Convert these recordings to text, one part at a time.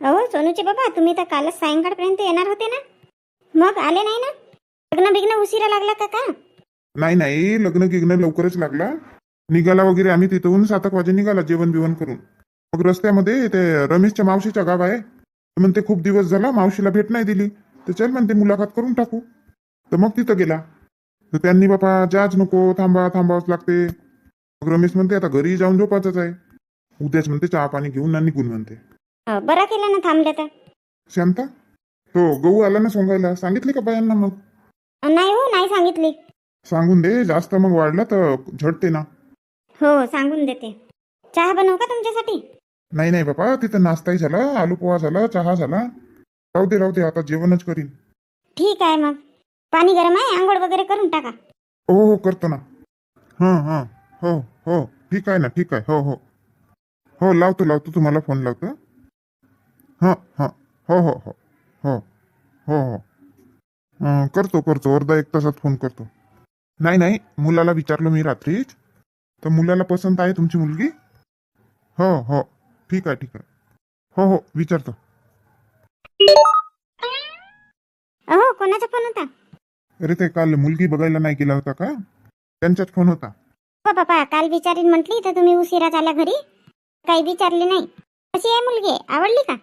अहो सोनूचे बाबा तुम्ही तर कालच सायंकाळपर्यंत येणार होते ना? मग आले नाही ना? लग्न बिग्न उशिरा लागला का का? नाही नाही लग्न गिग्न लवकरच लागला. निघाला वगैरे आम्ही तिथून सात एक वाजे निघाला जेवण बिवण करून. मग रस्त्यामध्ये ते रमेशच्या मावशीच्या गाव आहे. तर म्हणते खूप दिवस झाला मावशीला भेट नाही दिली. तर चल म्हणते मुलाखत करून टाकू. तर मग तिथं गेला. तर त्यांनी बाबा जाच नको थांबा थांबावंच लागते. मग रमेश म्हणते आता घरी जाऊन झोपायचंच आहे. उद्याच म्हणते चहा पाणी घेऊन ना निघून म्हणते. अ, बरं केलं ना थांबले तर. शांता तो गहू आला ना सोंगायला. सांगितले का बायांना मग? अ, नाही हो नाही सांगितली. सांगून दे जास्त मग वाढलं तर झडते ना. हो सांगून देते. चहा बनवू का तुमच्यासाठी? नाही नाही बाबा तिथं नाश्ताही झाला आलू पोहा झाला चहा झाला. राहू दे राहू दे आता जेवणच करीन. ठीक आहे मग. पाणी गरम आहे आंघोळ वगैरे करून टाका. हो हो करतो ना. हां हां हो हो ठीक आहे ना ठीक आहे हो हो. हो लावतो लावतो तुम्हाला फोन लावतो. हां हां. हो हो हो. हो हो हो. करतो करतो. अर्धा एक तासात फोन करतो. नाही नाही. मुलाला विचारलं मी रात्रीच तर मुलाला पसंत आहे तुमची मुलगी? हो हो. ठीक आहे ठीक आहे. हो हो. विचारतो. अहो कोणाचा फोन होता? अरे ते काल मुलगी बघायला नाही गेला होता का? त्यांच्याच फोन होता. हो बाबा. काल विचारीन म्हटली तर तुम्ही उशिरा आल्या घरी. काही विचारले नाही. कशी आहे मुलगी? आवडली का?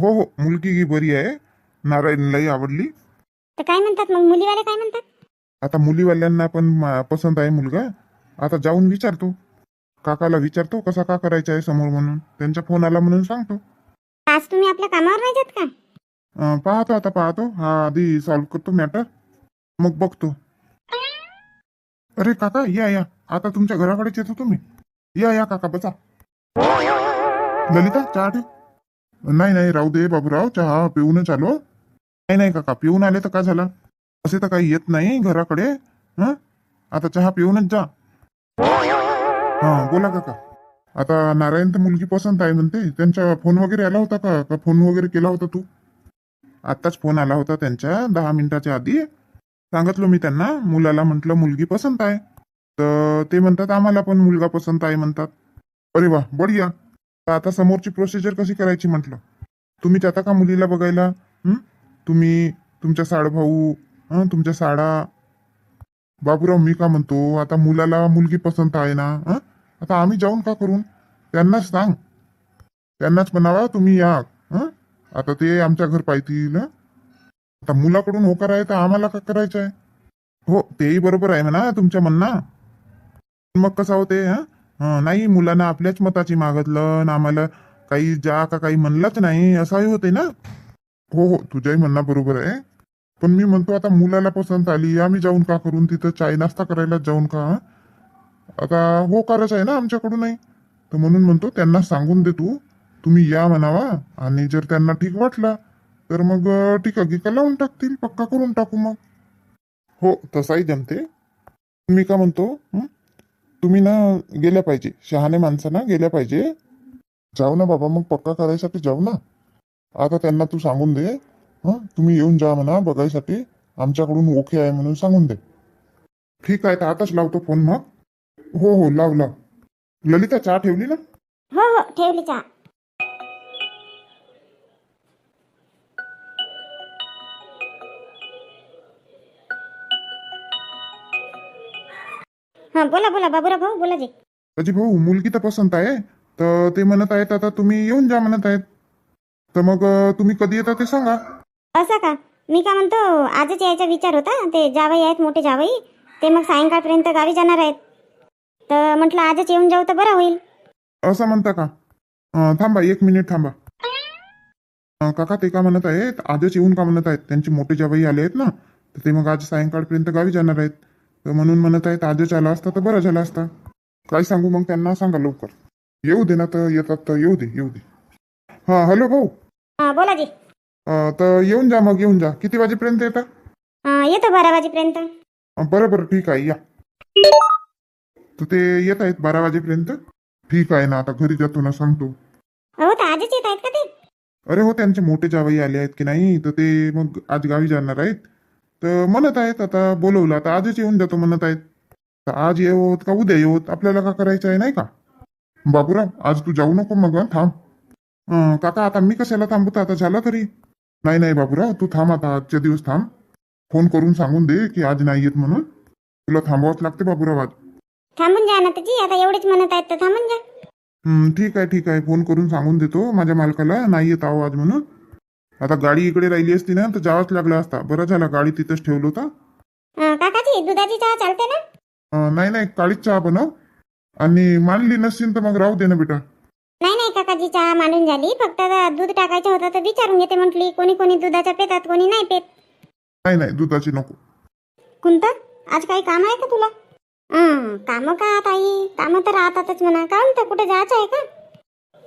हो हो मुलगी ही बरी आहे. नारायणलाही आवडली. तर काय म्हणतात मग? मुलीवाले काय म्हणतात? आता मुलीवाल्यांना पण मा- पसंत आहे मुलगा. आता जाऊन विचारतो. काकाला विचारतो कसा का करायचा आहे समोर म्हणून. त्यांचा फोन आला म्हणून सांगतो. आज तुम्ही आपल्या कामावर नाही जात का? अं, पाहतो आता पाहतो. हा आधी सॉल्व्ह करतो मॅटर मग बघतो. अरे काका या या. आता तुमच्या घराकडेच येतो तुम्ही. या या काका बसा. ललिता चहा ठेव. नाही नाही राहू दे बाबूराव चहा पिऊनच आलो. नाही नाही काका पिऊन आले तर काय झालं? असे तर काही येत नाही घराकडे हं? आता चहा पिऊनच जा. हा बोला काका. आता नारायण तर मुलगी पसंत आहे म्हणते. त्यांचा फोन वगैरे आला होता का? का फोन वगैरे केला होता तू? आत्ताच फोन आला होता त्यांच्या दहा मिनिटाच्या आधी. सांगितलो मी त्यांना मुलाला म्हटलं मुलगी पसंत आहे. तर ते म्हणतात आम्हाला पण मुलगा पसंत आहे म्हणतात. अरे वा बढिया. तर आता समोरची प्रोसिजर कशी करायची म्हटलं तुम्ही जाता का मुलीला बघायला हं? तुम्ही तुमच्या साडभाऊ हं, तुमच्या साडा बाबूराव मी का म्हणतो आता मुलाला मुलगी पसंत आहे ना हं? आता आम्ही जाऊन का करून त्यांनाच सांग त्यांनाच म्हणावा तुम्ही या हं? आता ते आमच्या घर पाहतील हं? आता मुलाकडून होकार आहे तर आम्हाला का करायचं आहे हो तेही बरोबर आहे म्हणा तुमच्या म्हणणं मग कसं होते हं? हं, नाही मुलांना आपल्याच मताची मागितलं ना आम्हाला काही जा का काही म्हणलंच नाही असंही होते ना? हो हो तुझ्याही म्हणणं बरोबर आहे. पण मी म्हणतो आता मुलाला पसंत आली आम्ही जाऊन का करून तिथं चाय नाश्ता करायला जाऊन का? हं? आता होकारच आहे ना आमच्याकडूनही तर म्हणून म्हणतो त्यांना सांगून दे तू. तुम्ही या म्हणावा आणि जर त्यांना ठीक वाटला तर मग अं, टीका गिका लावून टाकतील पक्का करून टाकू मग. हो तसाही जमते. मी का म्हणतो हं? तुम्ही ना गेल्या पाहिजे. शहाणे माणसं ना गेल्या पाहिजे. जाऊ ना बाबा मग पक्का करायसाठी जाऊ ना. आता त्यांना तू सांगून दे. हं? तुम्ही येऊन जा म्हणा बघायसाठी. आमच्याकडून ओके आहे म्हणून सांगून दे. ठीक आहे तर आताच लावतो फोन मग. हो हो लाव लाव. ललिता चहा ठेवली ना? हो हो ठेवली चहा. हा बोला बोला बाबूराव भाऊ बोला जी. अजी भाऊ मुलगी तर पसंत आहे तर ते म्हणत आहेत आता तुम्ही येऊन जा म्हणत आहेत. तर मग अं, तुम्ही कधी येता ते सांगा. असं का? मी का म्हणतो आजच यायचा विचार होता ते जावई आहेत मोठे जावई. ते मग सायंकाळपर्यंत गावी जाणार आहेत. तर म्हटलं आजच येऊन जाऊ तर बरं होईल. असं म्हणता का? अं, थांबा एक मिनिट थांबा. अं, काका ते का म्हणत आहेत आजच येऊन का म्हणत आहेत? त्यांचे मोठे जावई आले आहेत ना तर ते मग आज सायंकाळपर्यंत गावी जाणार आहेत. तर म्हणून म्हणत आहेत आजच आला असता तर बरं झालं असता. काय सांगू मग त्यांना? सांगा लवकर. येऊ दे ना तर येतात तर येऊ दे येऊ दे. हां हॅलो भाऊ. हा बोला जी. अं, तर येऊन जा मग येऊन जा. किती वाजेपर्यंत येता? हा, येतो बारा वाजेपर्यंत. अं, बरं बरं ठीक आहे या. तर ते येत आहेत बारा वाजेपर्यंत? ठीक आहे ना आता घरी जातो ना सांगतो. हो तर आजच येत आहेत का ते? अरे हो त्यांचे मोठे जावई आले आहेत की नाही? तर ते मग आज गावी जाणार आहेत. तर म्हणत आहेत आता बोलवलं. आता आजच येऊन जातो म्हणत आहेत. तर आज येवत का उद्या येवत? आपल्याला का करायचं आहे नाही का? बाबूराव आज तू जाऊ नको मग थांब. अं, काका आता मी कशाला थांबतो? आता झाला तरी. नाही नाही बाबूराव तू थांब आता आजच्या दिवस थांब. फोन करून सांगून दे की आज नाही येत म्हणून. तुला थांबावंच लागते बाबूराव आज. थांबून जा ना त्याची आता एवढेच म्हणत आहेत तर थांबून जा हं, ठीक आहे ठीक आहे. फोन करून सांगून देतो माझ्या मालकाला. नाही येत आहो आज म्हणून. आता गाडी इकडे राहिली असती ना तर जावंच लागला असता. बरं झाला गाडी तिथंच ठेवलं होता. अं, काकाजी दुधाची चहा चालते ना? अं, नाही नाही काळीच चहा बनव. आणि मानली नसतील तर मग राहू दे ना बेटा. नाही नाही काकाजी चहा मांडून झाली. फक्त आता दूध टाकायचं होतं तर विचारून घेते म्हटली कोणी कोणी दुधाच्या पेतात कोणी नाही पेत. नाही नाही दुधाची नको. कोणतं आज काही काम आहे का तुला? काम का ताई? काम तर राहतातच म्हणा. काहून तर कुठे जायचं आहे का?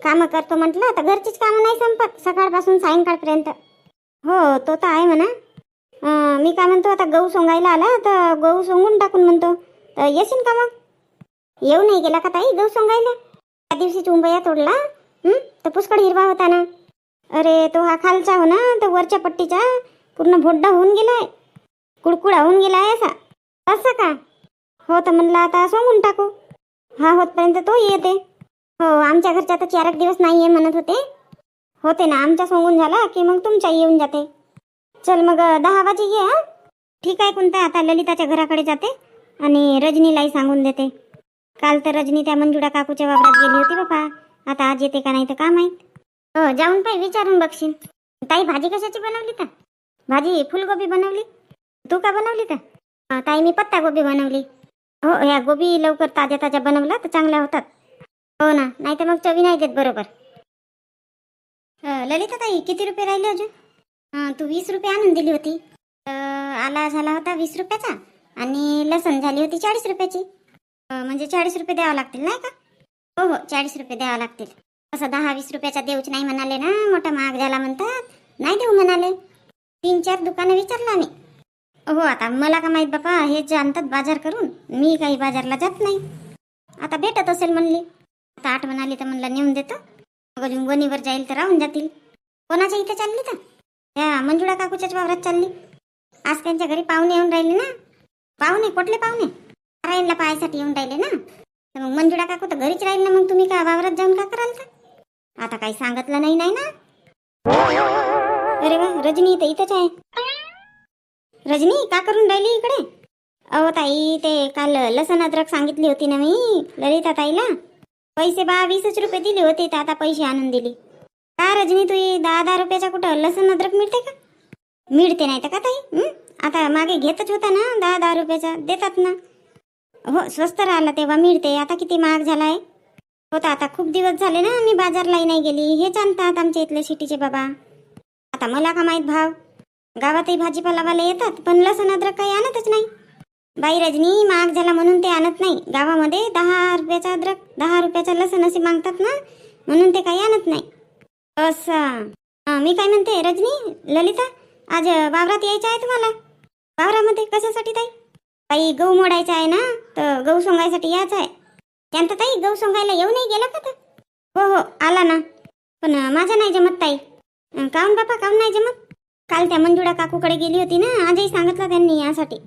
कामं करतो म्हटलं तर घरचीच कामं नाही संपत सकाळपासून सायंकाळपर्यंत. हो तो तर आहे म्हणा. मी काय म्हणतो आता गहू सोंगायला आला तर गहू सोंगून टाकून म्हणतो. तर येशील का मग? येऊ नाही गेला का ताई गहू सोंगायला? त्या दिवशी चुंबया तोडला तर पुष्कळ हिरवा होता ना. अरे तो हा खालचा हो ना तर वरच्या पट्टीचा पूर्ण भोड्डा होऊन गेलाय. कुडकुडा होऊन गेलाय असा. असं का? हो तर म्हणलं आता सोंगून टाकू. हा होतपर्यंत तो येते. हो आमच्या घरच्या तर चार एक दिवस नाही आहे म्हणत होते. होते ना आमच्या सांगून झाला की मग तुमच्या येऊन जाते. चल मग दहा वाजे ये हा. ठीक आहे कोणता आता ललिताच्या घराकडे जाते आणि रजनीलाही सांगून देते. काल तर रजनी त्या मंजुळा काकूच्या वावरात गेली होती बापा. आता आज येते का नाही तर का माहीत. हो जाऊन पाय विचारून बघशील. ताई भाजी कशाची बनवली का भाजी फुलगोबी बनवली? तू का बनवली का अं, ताई मी पत्ता गोबी बनवली. हो ह्या गोबी लवकर ताज्या ताज्या बनवल्या तर चांगल्या होतात. हो ना नाही तर मग चवी नाही देत बरोबर. ललिता ताई किती रुपये राहिले अजून? तू वीस रुपये आणून दिली होती. आला झाला होता वीस रुपयाचा आणि लसण झाली होती चाळीस रुपयाची. म्हणजे चाळीस रुपये द्यावं लागतील नाही का? हो हो चाळीस रुपये द्यावं लागतील. असं दहा वीस रुपयाचा देऊच नाही म्हणाले ना मोठा महाग झाला म्हणतात. नाही देऊ म्हणाले. तीन चार दुकानं विचारलं आम्ही. हो आता मला का माहीत बापा हे जे आणतात बाजार करून मी काही बाजारला जात नाही. आता भेटत असेल म्हणली. आता आठ म्हणाली तर म्हणलं नेऊन देतो. मग अजून जाईल तर राहून जातील. कोणाच्या इथे चालली तर? त्या मंजुळा काकूच्याच वावरात चालली. आज त्यांच्या घरी पाहुणे येऊन राहिले ना. पाहुणे कुठले पाहुणे? नारायणला पाहायसाठी येऊन राहिले ना. तर मग मंजुळा काकू तर घरीच राहील ना मग तुम्ही का वावरात जाऊन का कराल तर? आता काही सांगितलं नाही नाही ना. अरे वा रजनी तर इथंच आहे. रजनी का करून राहिली इकडे? अहो ताई ते काल लसण अद्रक सांगितली होती ना मी ललिता ताईला पैसे बा वीसच रुपये दिले होते तर आता पैसे आणून दिले. का रजनी तू दहा दहा रुपयाचा कुठं लसण अद्रक मिळते का? मिळते नाही तर का ताई? आता मागे घेतच होता ना दहा दहा रुपयाचा. देतात ना. हो स्वस्त राहिला तेव्हा मिळते. आता किती महाग झाला आहे होता आता खूप दिवस झाले ना मी बाजारलाही नाही गेली. हेच आणतात आमच्या इथले सिटीचे बाबा. आता मला का माहीत भाव? गावातही भाजीपालावाले येतात पण लसण अद्रक काही आणतच नाही. बाई रजनी महाग झाला म्हणून ते आणत नाही. गावामध्ये दहा रुपयाचा अद्रक दहा रुपयाचा लसण असे मागतात ना म्हणून ते काही आणत नाही. असं. मी काय म्हणते रजनी ललिता आज वावरात यायचं आहे तुम्हाला? वावरामध्ये कशासाठी ताई? ताई गहू मोडायचा आहे ना तर गहू सोंगायसाठी यायचं आहे. त्यानंतर ताई गहू सोंगायला येऊ नाही गेला का तर? हो हो आला ना. पण माझा माझं नाही जमत ताई. काऊन बापा काऊन नाही जमत? काल त्या मंजुळा काकूकडे गेली होती ना आजही सांगितलं त्यांनी यासाठी.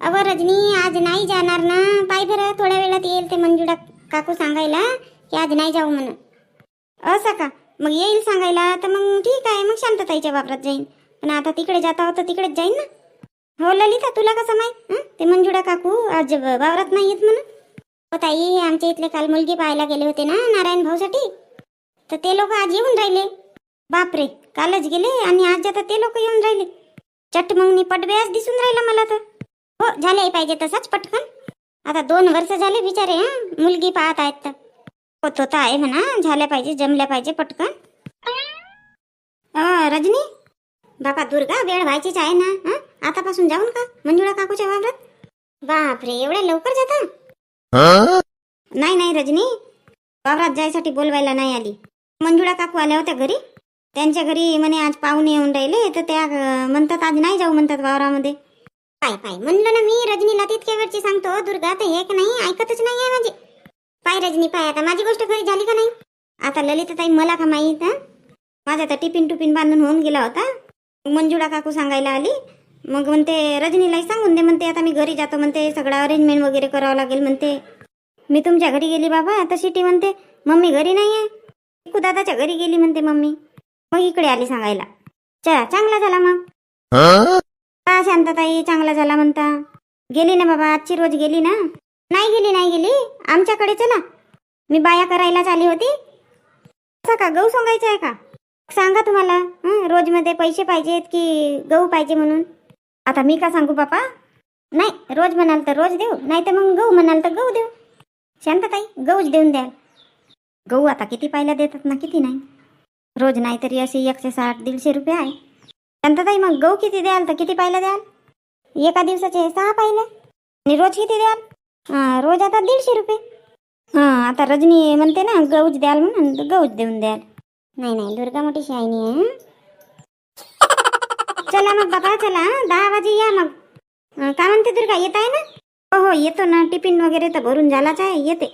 अव रजनी आज नाही जाणार ना? पाय बरं थोड्या वेळात येईल ते मंजुळा काकू सांगायला की आज नाही जाऊ म्हणून. असं का मग येईल सांगायला तर मग ठीक आहे मग शांतताईच्या वापरात जाईन. पण आता तिकडे जाता होता तिकडेच जाईन ना? हो ललिता तुला कसं माहीत? ते मंजुळा काकू आज वावरात नाही येत म्हणून. हो ताई आमच्या इथले काल मुलगी पाहायला गेले होते ना नारायण भाऊसाठी? तर ते लोक आज येऊन राहिले. बापरे कालच गेले आणि आज आता ते लोक येऊन राहिले. चट मग नी पटब्यास दिसून राहिला मला तर. हो झाले पाहिजे तसाच पटकन. आता दोन वर्ष झाले बिचारे हा. मुलगी पाहत आहेत तर. हो तो तर आहे म्हणा झाल्या पाहिजे जमल्या पाहिजे पटकन. रजनी? बापा दुर्गा वेळ व्हायचीच आहे ना आतापासून जाऊन का मंजुळा काकूच्या वावरात? बापरे एवढ्या लवकर जाता? नाही नाही रजनी. वावरात जायसाठी बोलवायला नाही आली. मंजुळा काकू आल्या होत्या घरी. त्यांच्या घरी म्हणे आज पाहुणे येऊन राहिले तर त्या म्हणतात आज नाही जाऊ म्हणतात वावरामध्ये. पाय पाय. म्हणलं ना मी रजनीला तितक्या वेळची सांगतो दुर्गा तर एक नाही ऐकतच नाही आहे माझी. पाय रजनी पाय. आता माझी गोष्ट खरी झाली का नाही? आता ललिताताई मला का माहीत माझा तर टिफिन टुपिन बांधून होऊन गेला होता. मंजुळा काकू सांगायला आली. मग म्हणते रजनीलाही सांगून दे. म्हणते आता मी घरी जातो. म्हणते सगळं अरेंजमेंट वगैरे करावं लागेल. म्हणते मी तुमच्या घरी गेली बाबा. आता सिटी म्हणते मम्मी घरी नाही आहे दादाच्या घरी गेली म्हणते मम्मी. मग इकडे आली सांगायला. चला चांगला झाला मग. का शांतताई चांगला झाला म्हणता. गेली ना बाबा आजची रोज गेली ना? नाही गेली नाही गेली. आमच्याकडे चला. मी बाया करायलाच आली होती. असं का गहू सांगायचं आहे का? सांगा तुम्हाला रोजमध्ये पैसे पाहिजेत की गहू पाहिजे म्हणून? आता मी का सांगू बापा? नाही रोज म्हणाल तर रोज देऊ नाही तर मग गहू म्हणाल तर गहू देऊ. शांतताई गहूच देऊन द्याल. गहू आता किती पाहिल्या देतात ना किती नाही? रोज नाही तरी असे एकशे साठ दीडशे रुपये आहे. शांतताई मग गहू किती द्याल? तर किती पाहिलं द्याल? एका दिवसाचे सहा पाहिले आणि रोज किती द्याल? हां रोज आता दीडशे रुपये. हां आता रजनी म्हणते ना गहूच द्याल म्हणून तर गहूच देऊन द्याल. नाही नाही दुर्गा मोठी शायनी आहे चला मग बाबा चला दहा वाजे या मग. काय म्हणते दुर्गा येत आहे ना? हो हो येतो ना. टिफिन वगैरे तर भरून झालाच आहे येते.